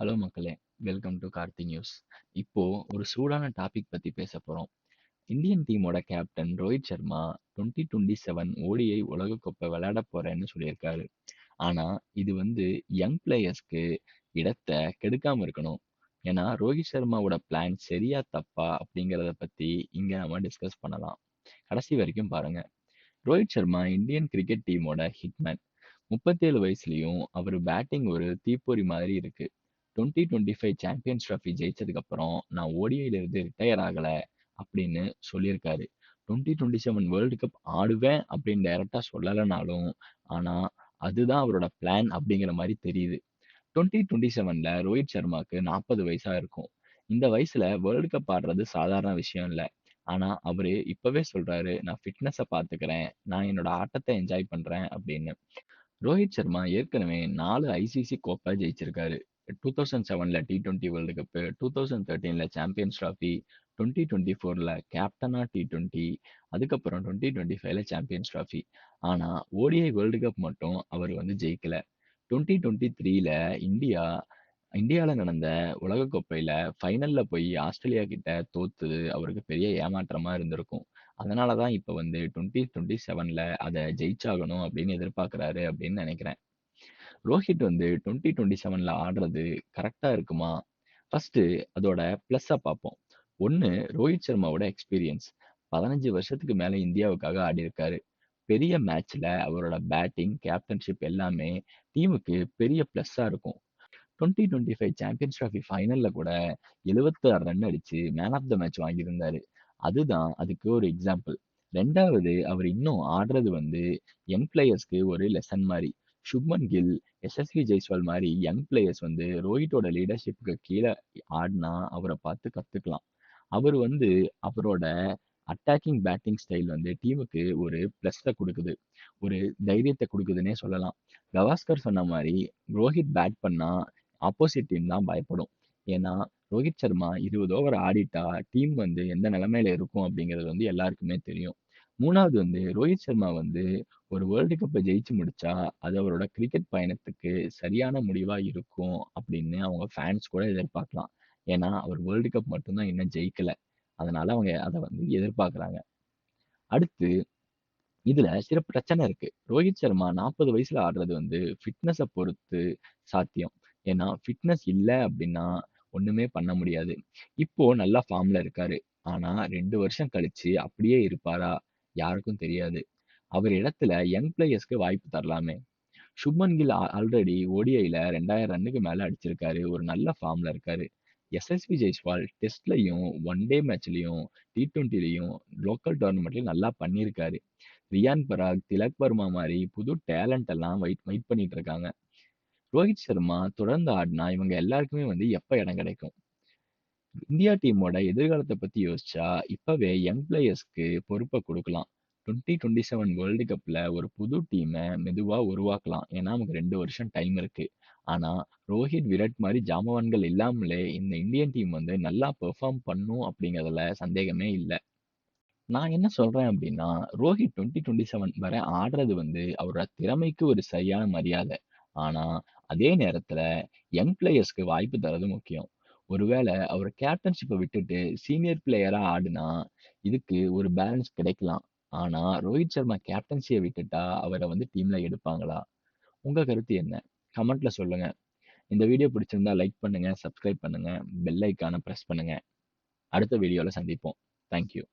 Hello மக்களே! Welcome to Karthi news. இப்போ ஒரு சூடான டாபிக் பத்தி பேச போறோம். இந்தியன் டீமோட கேப்டன் ரோஹித் சர்மா 2027 ஓடிஐ உலகக்கோப்பை விளையாட போறேன்னு சொல்லியிருக்காரு. ஆனா, இது வந்து யங் பிளேயர்ஸ்க்கு இடத்த கெடுக்காம இருக்கணும். ஏன்னா, ரோஹித் சர்மாவோட பிளான் சரியா? தப்பா? அப்படிங்கிறத பத்தி இங்க நம்ம டிஸ்கஸ் பண்ணலாம். கடைசி வரைக்கும் பாருங்க. ரோஹித் சர்மா இந்தியன் கிரிக்கெட் டீமோட ஹிட்மேன். 37 வயசுலயும் அவர் பேட்டிங் ஒரு தீப்பொறி மாதிரி இருக்கு. 2025 சாம்பியன்ஸ் ட்ராஃபி ஜெயிச்சதுக்கப்புறம் நான் ஓடிஐல ரிட்டையர் ஆகலை அப்படின்னு சொல்லியிருக்காரு. 2027 வேர்ல்ட் கப் ஆடுவேன் அப்படின்னு டைரெக்டாக சொல்லலைனாலும் ஆனால் அதுதான் அவரோட பிளான் அப்படிங்கிற மாதிரி தெரியுது. 2027ல ரோஹித் சர்மாவுக்கு நாற்பது வயசாக இருக்கும். இந்த வயசில் வேர்ல்டு கப் ஆடுறது சாதாரண விஷயம் இல்லை ஆனால் அவர் இப்போவே சொல்கிறாரு "நான் ஃபிட்னஸை பார்த்துக்கிறேன் நான் என்னோட ஆட்டத்தை என்ஜாய் பண்ணுறேன் அப்படின்னு. ரோஹித் சர்மா ஏற்கனவே நாலு ஐசிசி கோப்பை ஜெயிச்சிருக்காரு. டூ தௌசண்ட் செவனில் T twenty world cup two thousand தேர்ட்டீனில் champions trophy twenty twenty ஃபோரில் கேப்டனாக டி ட்வெண்ட்டி அதுக்கப்புறம் டுவெண்ட்டி டுவெண்ட்டி ஃபைவ்ல சாம்பியன்ஸ் ட்ராஃபி ஆனால் ஓடிஐ வேர்ல்டு கப் மட்டும் அவர் வந்து ஜெயிக்கலை. டுவெண்ட்டி டுவெண்ட்டி த்ரீல இந்தியா இந்தியாவில் நடந்த உலகக்கோப்பையில் ஃபைனலில் போய் ஆஸ்திரேலியா கிட்ட தோத்துது அவருக்கு பெரிய ஏமாற்றமாக இருந்திருக்கும். அதனால தான் இப்போ வந்து டுவெண்ட்டி டுவெண்ட்டி செவனில் அதை ஜெயிச்சாகணும் அப்படின்னு எதிர்பார்க்குறாரு அப்படின்னு நினைக்கிறேன். ரோஹித் வந்து 2027ல ஆடுறது கரெக்ட்டா இருக்குமா? ஃபர்ஸ்ட் அதோட பிளஸ்ஸ பார்ப்போம். ஒன்று ரோஹித் சர்மாவோட எக்ஸ்பீரியன்ஸ். 15 வருஷத்துக்கு மேல இந்தியாவுக்காக ஆடியிருக்காரு. பெரிய மேட்ச்ல அவரோட பேட்டிங், கேப்டன்ஷிப் எல்லாமே டீமுக்கு பெரிய பிளஸ்ஸா இருக்கும். 2025 சாம்பியன்ஸ் டிராபி ஃபைனல்ல கூட 76 ரன் அடிச்சு மேன் ஆஃப் த மேட்ச் வாங்கியிருந்தாரு. அதுதான் அதுக்கு ஒரு எக்ஸாம்பிள். 2வது அவர் இன்னும் ஆடுறது வந்து யங் பிளேயர்ஸ்க்கு ஒரு லெசன் மாரி. சுப்மன் கில், எஸ்எஸ்வி ஜெய்ஸ்வால் மாதிரி யங் பிளேயர்ஸ் வந்து ரோஹித்தோட லீடர்ஷிப்க்கு கீழ ஆடினா அவரை பார்த்து கத்துக்கலாம். அவர் வந்து அவரோட அட்டாக்கிங் பேட்டிங் ஸ்டைல் வந்து டீமுக்கு ஒரு ப்ளஸ்ஸை குடுக்குது. ஒரு தைரியத்தை குடுக்குதுன்னே சொல்லலாம். கவாஸ்கர் சொன்ன மாதிரி ரோஹித் பேட் பண்ணா ஆப்போசிட் டீம் தான் பயப்படும். ஏன்னா, ரோஹித் சர்மா 20 ஓவர் ஆடிட்டா டீம் வந்து எந்த நிலைமையில இருக்கும் அப்படிங்கிறது வந்து எல்லாருக்குமே தெரியும். மூணாவது வந்து ரோஹித் சர்மா வந்து ஒரு வேர்ல்டு கப்பை ஜெயிச்சு முடிச்சா, அது அவரோட கிரிக்கெட் பயணத்துக்கு சரியான முடிவா இருக்கும் அப்படின்னு அவங்க ஃபேன்ஸ் கூட எதிர்பார்க்கலாம். ஏன்னா, அவர் வேர்ல்டு கப் மட்டும் தான் இன்னும் ஜெயிக்கல. அதனால அவங்க அத வந்து எதிர்பார்க்குறாங்க. அடுத்து இதுல சில பிரச்சனை இருக்கு. ரோஹித் சர்மா 40 வயசுல ஆடுறது வந்து ஃபிட்னஸ பொறுத்து சாத்தியம். ஏன்னா, ஃபிட்னஸ் இல்ல அப்படின்னா ஒண்ணுமே பண்ண முடியாது. இப்போ நல்ல ஃபார்ம்ல இருக்காரு. ஆனா 2 வருஷம் கழிச்சு அப்படியே இருப்பாரா? யாருக்கும் தெரியாது. அவர் இடத்துல யங் பிளேயர்ஸ்க்கு வாய்ப்பு தரலாமே. சுப்மன் கில் ஆ ஆல்ரெடி ஓடிஐல 2000 ரன்னுக்கு மேல அடிச்சிருக்காரு. ஒரு நல்ல ஃபார்ம்ல இருக்காரு. எஸ்எஸ்வி ஜெய்ஸ்வால் டெஸ்ட்லையும் ஒன் டே மேட்ச்லையும் டி ட்வெண்ட்டிலையும் லோக்கல் டோர்னமெண்ட்லையும் நல்லா பண்ணியிருக்காரு. ரியான் பராக், திலக் வர்மா மாதிரி புது டேலண்ட் எல்லாம் வெயிட் வெயிட் பண்ணிட்டு இருக்காங்க. ரோஹித் சர்மா தொடர்ந்து ஆடினா இவங்க எல்லாருக்குமே வந்து எப்போ இடம் கிடைக்கும்? இந்தியா டீமோட எதிர்காலத்தை பற்றி யோசிச்சா, இப்போவே யங் பிளேயர்ஸ்க்கு பொறுப்பை கொடுக்கலாம் 2027 வேர்ல்டு கப்ல ஒரு புது டீம மெதுவா உருவாக்கலாம். ஏன்னா, நமக்கு 2 வருஷம் டைம் இருக்கு. ஆனா, ரோஹித், விராட் மாரி ஜாம்பவான்கள் இல்லாமலே இந்த இந்தியன் டீம் வந்து நல்லா பெர்ஃபார்ம் பண்ணும் அப்படிங்கிறதுல சந்தேகமே இல்ல. நான் என்ன சொல்றேன் அப்படின்னா, ரோஹித் 2027 வரை ஆடுறது வந்து அவரோட திறமைக்கு ஒரு சரியான மரியாதை. ஆனா, அதே நேரத்துல யங் பிளேயர்ஸ்க்கு வாய்ப்பு தர்றது முக்கியம். ஒருவேளை அவர் கேப்டன்ஷிப்ப விட்டுட்டு சீனியர் பிளேயரா ஆடுனா, இதுக்கு ஒரு பேலன்ஸ் கிடைக்கலாம். ஆனா, ரோஹித் சர்மா கேப்டன்சிய விட்டுட்டா அவர வந்து டீம்ல எடுப்பாங்களா? உங்க கருத்து என்ன? கமெண்ட்ல சொல்லுங்க. இந்த வீடியோ பிடிச்சிருந்தா லைக் பண்ணுங்க, சப்ஸ்கிரைப் பண்ணுங்க, பெல் ஐகான பிரஸ் பண்ணுங்க. அடுத்த வீடியோல சந்திப்போம். Thank you.